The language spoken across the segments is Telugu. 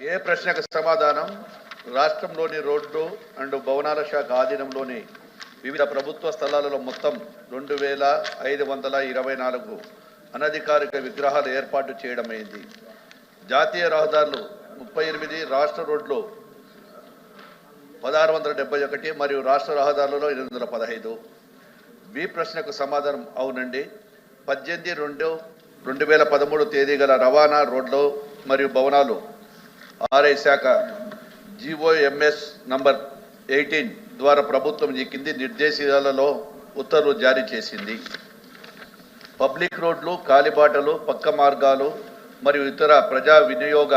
ఏ ప్రశ్నకు సమాధానం? రాష్ట్రంలోని రోడ్డు అండ్ భవనాల శాఖ ఆధీనంలోని వివిధ ప్రభుత్వ స్థలాలలో మొత్తం రెండు వేల ఐదు వందల ఇరవై నాలుగు అనధికారిక విగ్రహాలు ఏర్పాటు చేయడమైంది జాతీయ రహదారులు ముప్పై ఎనిమిది రాష్ట్ర రోడ్లు పదహారు వందల డెబ్బై ఒకటి మరియు రాష్ట్ర రహదారులలో ఎనిమిది వందల పదహైదు. బి ప్రశ్నకు సమాధానం అవునండి. పద్దెనిమిది రెండు రెండు వేల పదమూడు తేదీ గల రవాణా రోడ్లు మరియు భవనాలు ఆర్ఐ శాఖ జిఓఎంఎస్ నంబర్ ఎయిటీన్ ద్వారా ప్రభుత్వం ఈ కింది నిర్దేశాలలో ఉత్తర్వులు జారీ చేసింది. పబ్లిక్ రోడ్లు కాలిబాటలు పక్క మార్గాలు మరియు ఇతర ప్రజా వినియోగ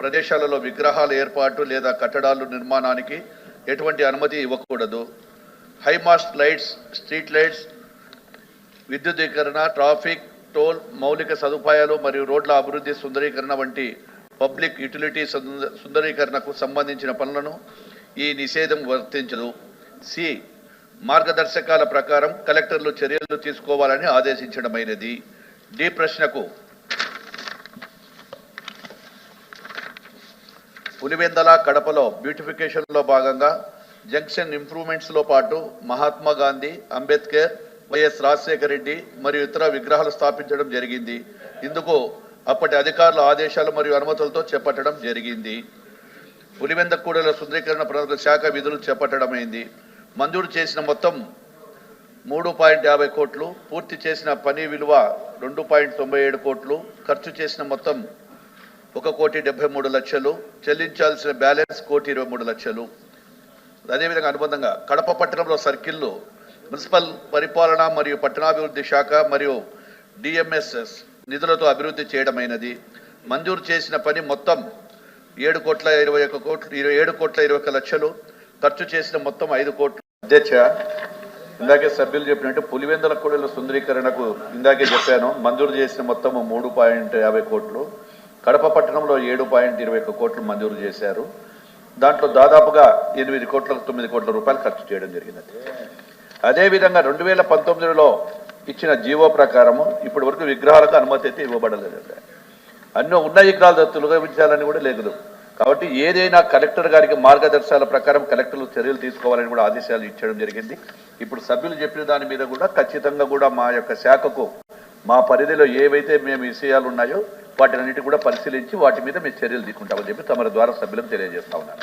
ప్రదేశాలలో విగ్రహాల ఏర్పాటు లేదా కట్టడాలు నిర్మాణానికి ఎటువంటి అనుమతి ఇవ్వకూడదు. High mast lights street lights విద్యుదీకరణ traffic toll మౌలిక సదుపాయాలు మరియు రోడ్ల అభివృద్ధి సుందరీకరణ వంటి పబ్లిక్ యుటిలిటీ సుంద- సుందరీకరణకు సంబంధించిన పనులను ఈ నిషేధం వర్తించదు. సి. మార్గదర్శకాల ప్రకారం కలెక్టర్లు చర్యలు తీసుకోవాలని ఆదేశించడమైనది. డి. ప్రశ్నకు పులివెందల కడపలో బ్యూటిఫికేషన్లో భాగంగా జంక్షన్ ఇంప్రూవ్మెంట్స్లో పాటు మహాత్మా గాంధీ అంబేద్కర్ వైఎస్ రాజశేఖర రెడ్డి మరియు ఇతర విగ్రహాలు స్థాపించడం జరిగింది. ఇందుకు అప్పటి అధికారుల ఆదేశాలు మరియు అనుమతులతో చేపట్టడం జరిగింది. పులివెందకూడల సుందరీకరణ ప్రణాళిక శాఖ విధులు చేపట్టడమైంది. మంజూరు చేసిన మొత్తం మూడు పాయింట్ యాభై కోట్లు పూర్తి చేసిన పని విలువ రెండు పాయింట్ తొంభై ఏడు కోట్లు ఖర్చు చేసిన మొత్తం ఒక కోటి డెబ్బై మూడు లక్షలు చెల్లించాల్సిన బ్యాలెన్స్ కోటి ఇరవై మూడు లక్షలు. అదేవిధంగా అనుబంధంగా కడప పట్టణంలో సర్కిల్లో మున్సిపల్ పరిపాలన మరియు పట్టణాభివృద్ధి శాఖ మరియు డిఎంఎస్ఎస్ నిధులతో అభివృద్ధి చేయడమైనది. మంజూరు చేసిన పని మొత్తం ఏడు కోట్ల ఇరవై ఒక్క కోట్లు ఇరవై ఏడు కోట్ల ఇరవై ఒక్క లక్షలు. ఖర్చు చేసిన మొత్తం ఐదు కోట్లు. అధ్యక్ష ఇందాకే సభ్యులు చెప్పినట్టు పులివెందుల కూడల సుందరీకరణకు ఇందాకే చెప్పాను మంజూరు చేసిన మొత్తం మూడు పాయింట్ యాభై కోట్లు. కడప పట్టణంలో ఏడు పాయింట్ ఇరవై ఒక్క కోట్లు మంజూరు చేశారు. దాంట్లో దాదాపుగా ఎనిమిది కోట్ల తొమ్మిది కోట్ల రూపాయలు ఖర్చు చేయడం జరిగింది. అదేవిధంగా రెండు వేల పంతొమ్మిదిలో ఇచ్చిన జీవో ప్రకారము ఇప్పటి వరకు విగ్రహాలకు అనుమతి అయితే ఇవ్వబడలేదు. అన్నీ ఉన్న విగ్రహాలు తొలగించాలని కూడా లేదు కాబట్టి ఏదైనా కలెక్టర్ గారికి మార్గదర్శకాల ప్రకారం కలెక్టర్లు చర్యలు తీసుకోవాలని కూడా ఆదేశాలు ఇచ్చడం జరిగింది. ఇప్పుడు సభ్యులు చెప్పిన దాని మీద కూడా ఖచ్చితంగా కూడా మా యొక్క శాఖకు మా పరిధిలో ఏవైతే మేము విషయాలు ఉన్నాయో వాటినన్నిటి కూడా పరిశీలించి వాటి మీద మేము చర్యలు తీసుకుంటామని చెప్పి తమ ద్వారా సభ్యులకు తెలియజేస్తా ఉన్నాను.